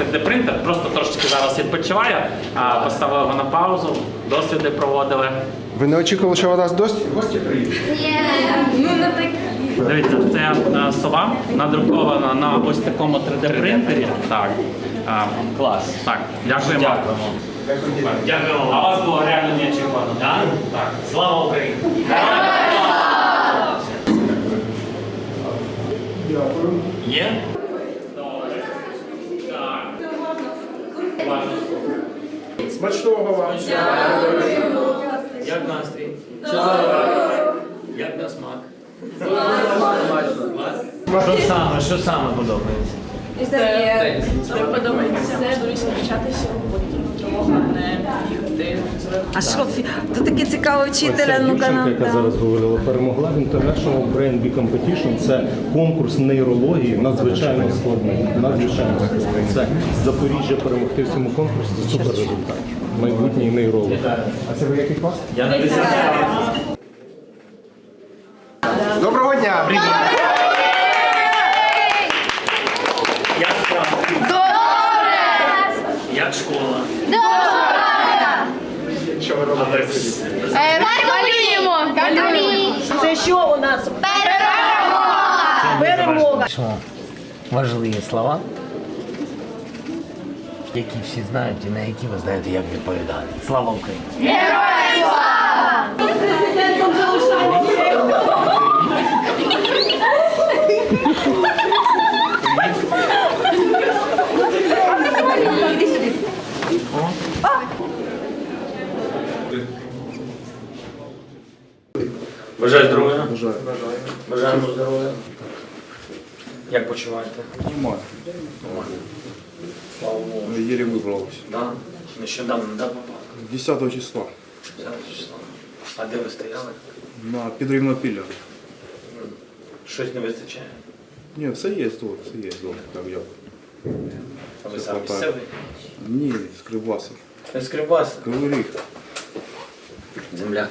3D-принтер, просто трошечки зараз відпочиває. А поставили його на паузу, досліди проводили. Ви не очікували, що у нас досі? Дивіться, це е, сова надрукована на ось такому 3D-принтері. Так. А, клас. Так, дякуємо. Дякуємо. Дякуємо. А вас було реально неочікувано. Так? Так. Слава Україні! Є? Добре. Так. Уважно слухаю. Смачного вам. Як настрій? Як на смак? Що саме, що саме подобається? Це подобається можливість навчатися роботі, головне бігати. А що то таке цікаве вчителя? Ну Дівчинка, яка зараз говорила, перемогла в International Brain Bee Competition. Це конкурс нейрології, надзвичайно складний. Надзвичайно складний. Це Запоріжжя перемогти в цьому конкурсі. Це супер результат. Майбутній нейролог. А це ви який клас? Я на Доброго дня! Як школа? Що ви робите? Малюємо! Малюємо! Це що у нас? Перемога! Важливі слова, які всі знають і на які ви знаєте, як відповідати. Слава Україні! Бажаю здоров'я. Бажаю. Бажаємо здоров'я. Як почуваєте? Нормально. Нормально. Слава Богу. Еле выбралась. Да? Нещодавно да, попав? 10 числа 10 числа. А де ви стояли? на підривну пілля. Щось не вистачає. Ні, все є тут, все є я. А ви хватає. себе? Ні, з Кривбаса. Не з Кривбаса. Кривий Ріг. Земляк.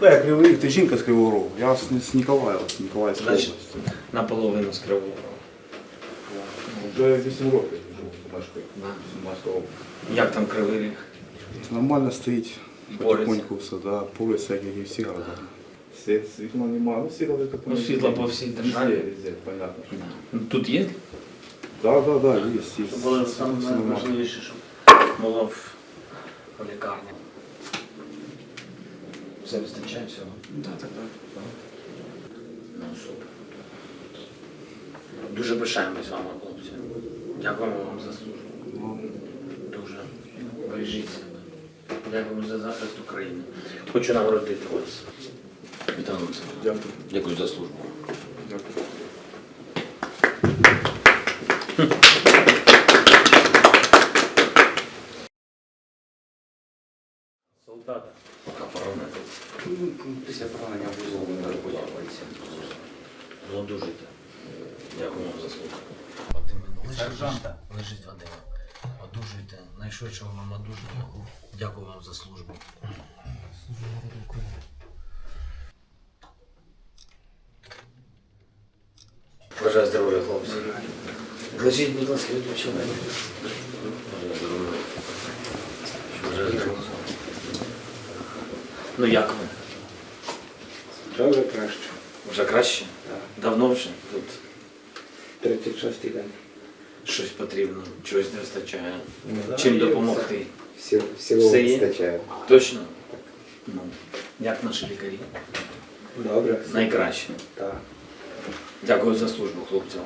Да, я Кривий Ріг, ти жінка з Кривого Рогу. Я з, з Ніколаєва, з Ніколаївської Значить, області. наполовину з Кривого. Рогу. Вже 8 років живу в Башкою. Да. 17. Як там Кривий Ріг? Нормально стоїть. Бореться. Потихоньку все, да. Полиця, як і всі города. Світ, світла немає, ну таке Ну, світла по всій державі. Понятно. Ну, Тут є? Да, да, да, є, є. Це було саме найважливіше, щоб було в в лікарні. Все вистачає всього? Так, так, так. Ну, супер. Дуже пишаємось вами, хлопці. Дякуємо вам за службу. Дуже. Бережіть себе. Дякуємо за захист України. Хочу нагородити вас. Вітаю вас. Дякую. Дякую за службу. Дякую. Пока поранити. Після поранення вузол не подобається. Одужуйте. Дякую вам за слуху. Сержанта. Лежить Вадима. Одужуйте. Найшвидшого вам одужання. Дякую вам за службу. Бажаю здоров'я, хлопці. Лежіть, будь ласка, відпочивайте. Бажаю здоров'я. Бажаю здоров'я. Ну як ви? Вже вже краще. Вже краще? Давно вже тут 36 день. щось потрібно, чогось не вистачає. Чим допомогти? Всі, всього Все є? вистачає. Точно? Ну, як наші лікарі? Добре. Найкраще. Так. Дякую за службу, хлопцям.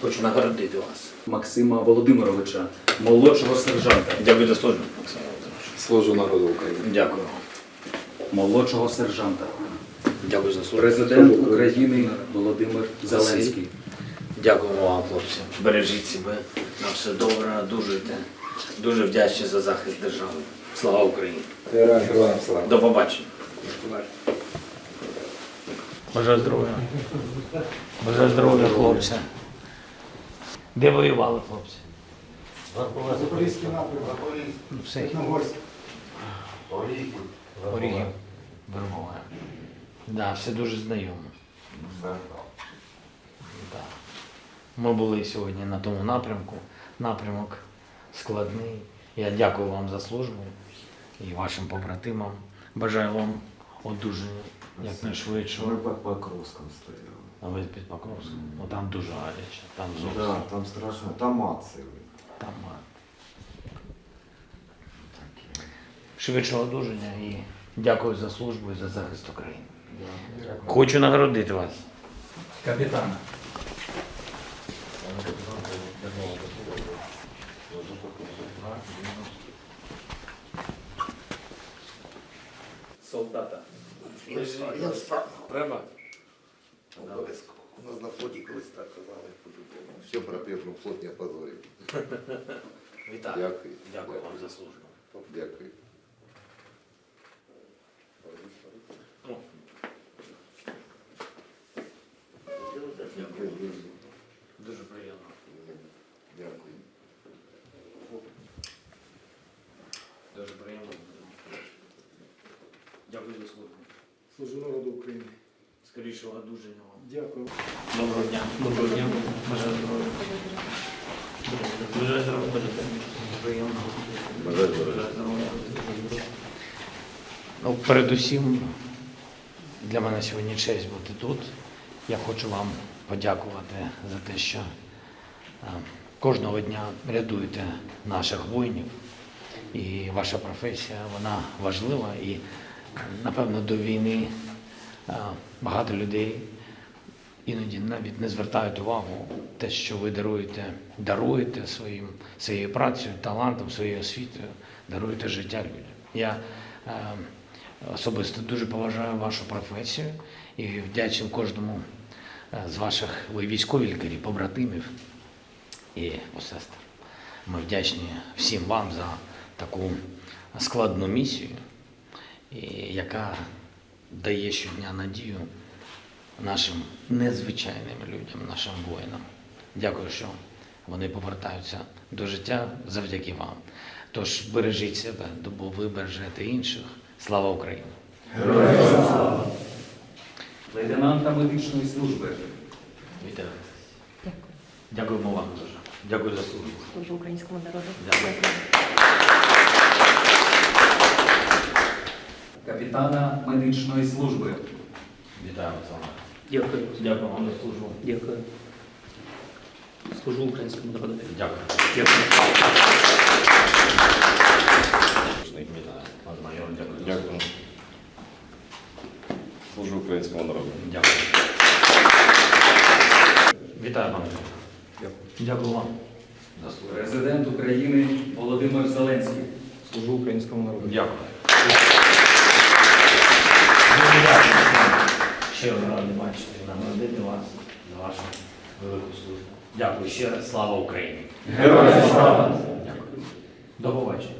Хочу нагородити вас. Максима Володимировича, молодшого сержанта. Дякую за службу, Максим Володимирович. Служу народу України. Дякую. Молодшого сержанта. Дякую за службу. Президент України Володимир Зеленський. Дякуємо вам, хлопці. Бережіть себе. На все добре, одужуйте. Дуже вдячні за захист держави. Слава Україні! Героям слава. До побачення. Бажаю здоров'я. Бажаю здоров'я, хлопці. Де воювали, хлопці? Запорізький напрямок. Ну, Все. Орігів. Вербова. Да, все дуже знайомо. Да. Ми були сьогодні на тому напрямку. Напрямок складний. Я дякую вам за службу і вашим побратимам. Бажаю вам одужання якнайшвидшого. під Покровском стояли. А ви під Покровськом? Ну там дуже гаряче, там зовсім. Да, там страшно. Там акції. Там а, швидшого одужання і дякую за службу і за захист України. Хочу нагородити вас. Капітана. Солдата. Треба? Обов'язково. У нас на флоті колись так казали. Все про першу флот не позорив. Вітаю. Дякую. Дякую вам за службу. Дякую. Дуже приємно. Дякую. Дуже приємно. Дякую за службу. Служу народу України. Скорішого одужання вам. Дякую. Доброго дня. Доброго дня. Бажаю здоров'я. Бажаю здоров'я. Приємно. Бажаю Бажаю здоров'я. Ну, передусім, для мене сьогодні честь бути тут. Я хочу вам подякувати за те, що е, кожного дня рятуєте наших воїнів. І ваша професія, вона важлива. І, напевно, до війни е, багато людей іноді навіть не звертають увагу те, що ви даруєте, даруєте своїм, своєю працею, талантом, своєю освітою, даруєте життя людям. Я е, особисто дуже поважаю вашу професію і вдячний кожному з ваших ви військові лікарі, побратимів і сестер. Ми вдячні всім вам за таку складну місію, яка дає щодня надію нашим незвичайним людям, нашим воїнам. Дякую, що вони повертаються до життя завдяки вам. Тож бережіть себе, бо ви бережете інших. Слава Україні! Лейтенанта медичної служби. Вітаю. Дякуємо вам дуже. Дякую за службу. Служу українському народу. Дякую. Капітана медичної служби. Вітаю вас. Дякую. Дякую вам за службу. Дякую. Служу українському народу. Дякую. Дякую. Дякую. Дякую. Українському народу. Дякую. Вітаю, пане. Дякую вам за. Президент України Володимир Зеленський. Служу українському народу. Дякую. Дуже дякую. Щиро радий бачити і нагородити вас за вашу велику службу. Дякую ще раз. Слава Україні! Героям слава! Дякую. До побачення.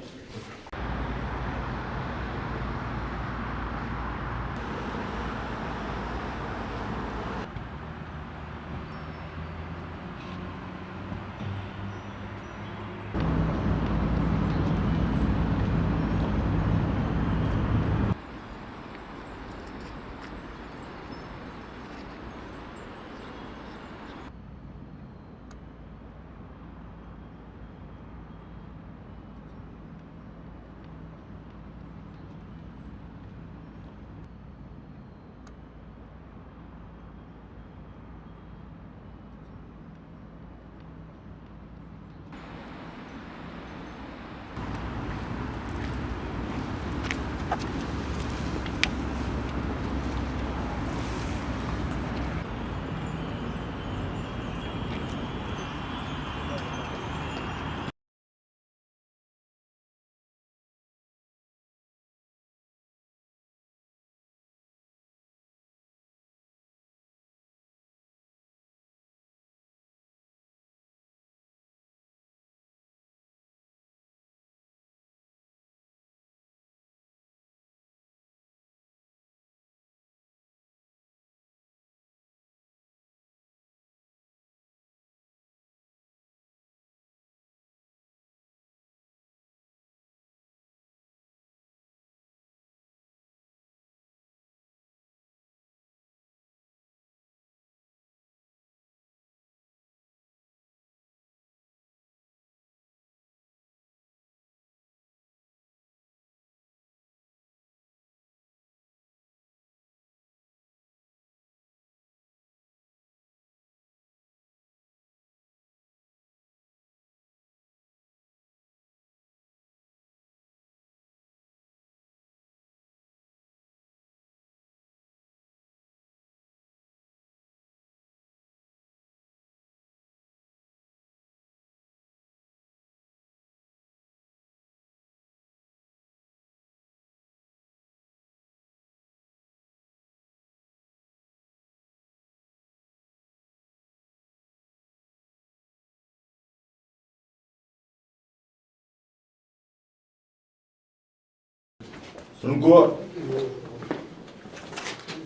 Струнко.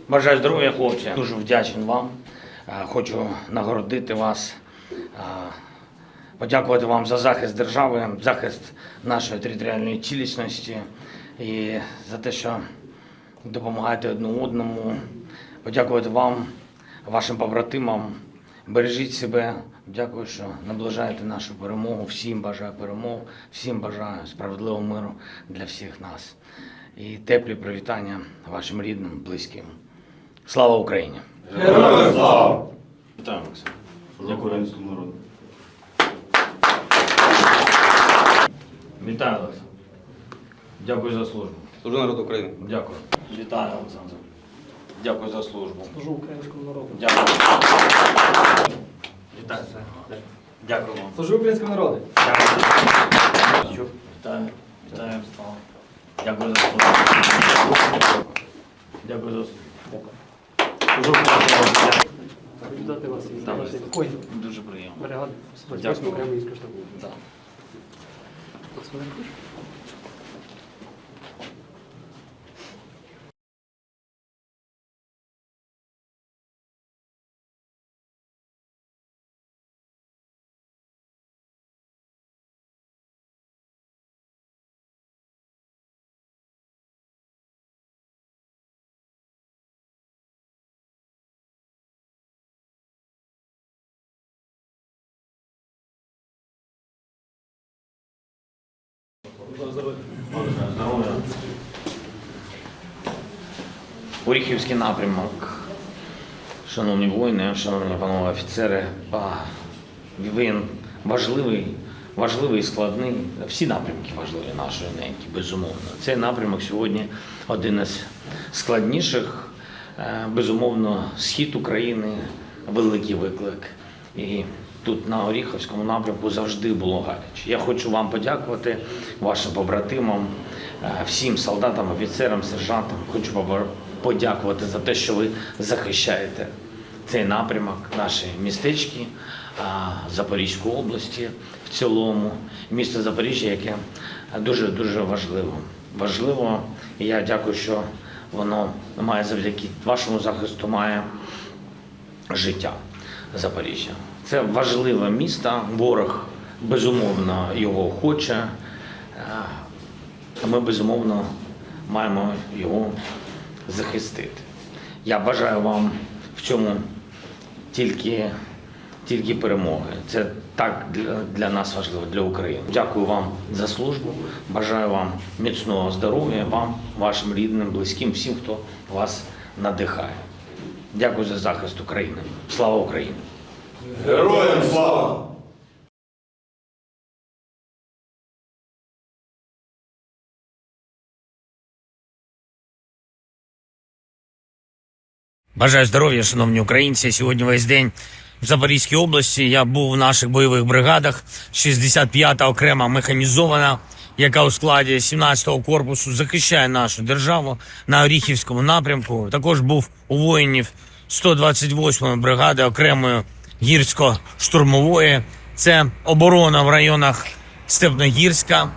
Бажаю здоров'я, хлопці. Дуже вдячний вам. Хочу нагородити вас, подякувати вам за захист держави, захист нашої територіальної цілісності і за те, що допомагаєте одне одному. Подякувати вам, вашим побратимам. Бережіть себе. Дякую, що наближаєте нашу перемогу. Всім бажаю перемог, всім бажаю справедливого миру для всіх нас. І теплі привітання вашим рідним, близьким. Слава Україні! Героям слава! Вітаю, Максим. Дякую українському народу. Вітаю, Олександр. Дякую за службу. Служу народу України. Дякую. Вітаю, Олександр. Дякую за службу. Служу українському народу. Дякую. Вітаю. Дякую вам. Служу українському народу. Дякую. Вітаю. Вітаю. Слава. Дякую за службу. Дякую за вашої Дуже приємно. бригади Дякую. Оріхівський напрямок. Шановні воїни, шановні панове офіцери, він важливий, важливий і складний. Всі напрямки важливі нашої неньки, безумовно. Цей напрямок сьогодні один із складніших. Е, Безумовно, схід України великий виклик. І тут на Оріховському напрямку завжди було гаряче. Я хочу вам подякувати, вашим побратимам, е, всім солдатам, офіцерам, сержантам. Хочу подякувати за те, що ви захищаєте цей напрямок, наші містечки Запорізької області в цілому, місто Запоріжжя, яке дуже дуже важливо. Важливо, і я дякую, що воно має завдяки вашому захисту має життя Запоріжжя. Це важливе місто. Ворог безумовно його хоче. Е, Ми безумовно маємо його захистити. Я бажаю вам в цьому тільки, тільки перемоги. Це так для, для нас важливо, для України. Dякую вам за службу. Бажаю вам міцного здоров'я, вам, вашим рідним, близьким, всім, хто вас надихає. Дякую за захист України. Слава Україні! Героям слава! Бажаю здоров'я, шановні українці. Сьогодні весь день в Запорізькій області. Я був в наших бойових бригадах. 65-та окрема механізована, яка у складі 17-го корпусу захищає нашу державу на Оріхівському напрямку. Також був у воїнів 128-ї бригади окремої гірсько-штурмової. Це оборона в районах Степногірська.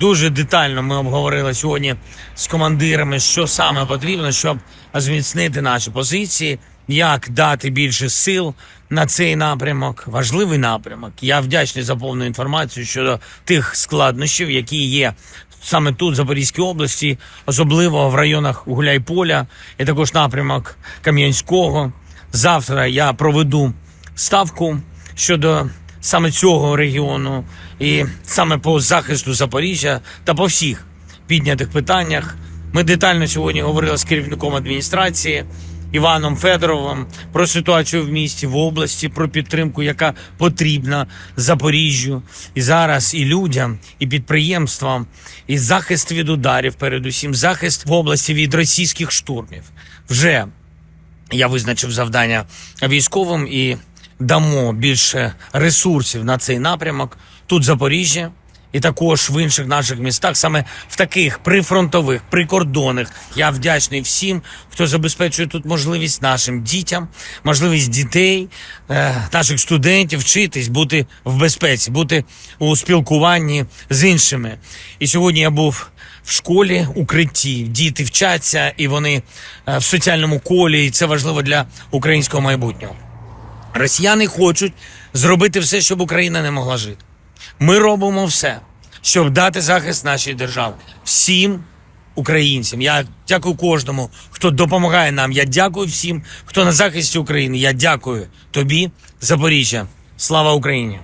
Дуже детально ми обговорили сьогодні з командирами, що саме потрібно, щоб зміцнити наші позиції, як дати більше сил на цей напрямок. Важливий напрямок. Я вдячний за повну інформацію щодо тих складнощів, які є саме тут, в Запорізькій області, особливо в районах Гуляйполя, і також напрямок Кам'янського. Завтра я проведу ставку щодо саме цього регіону і саме по захисту Запоріжжя та по всіх піднятих питаннях. Ми детально сьогодні говорили з керівником адміністрації Іваном Федоровим про ситуацію в місті, в області, про підтримку, яка потрібна Запоріжжю і зараз і людям, і підприємствам, і захист від ударів, передусім захист в області від російських штурмів. Вже я визначив завдання військовим і дамо більше ресурсів на цей напрямок. Тут Запоріжжя, і також в інших наших містах, саме в таких прифронтових, прикордонних. Я вдячний всім, хто забезпечує тут можливість нашим дітям, можливість дітей, е, наших студентів вчитись, бути в безпеці, бути у спілкуванні з іншими. І сьогодні я був в школі укритті. Діти вчаться і вони е, в соціальному колі, і це важливо для українського майбутнього. Росіяни хочуть зробити все, щоб Україна не могла жити. Ми робимо все, щоб дати захист нашій державі. Всім українцям. Я дякую кожному, хто допомагає нам. Я дякую всім, хто на захисті України. Я дякую тобі, Запоріжжя. Слава Україні!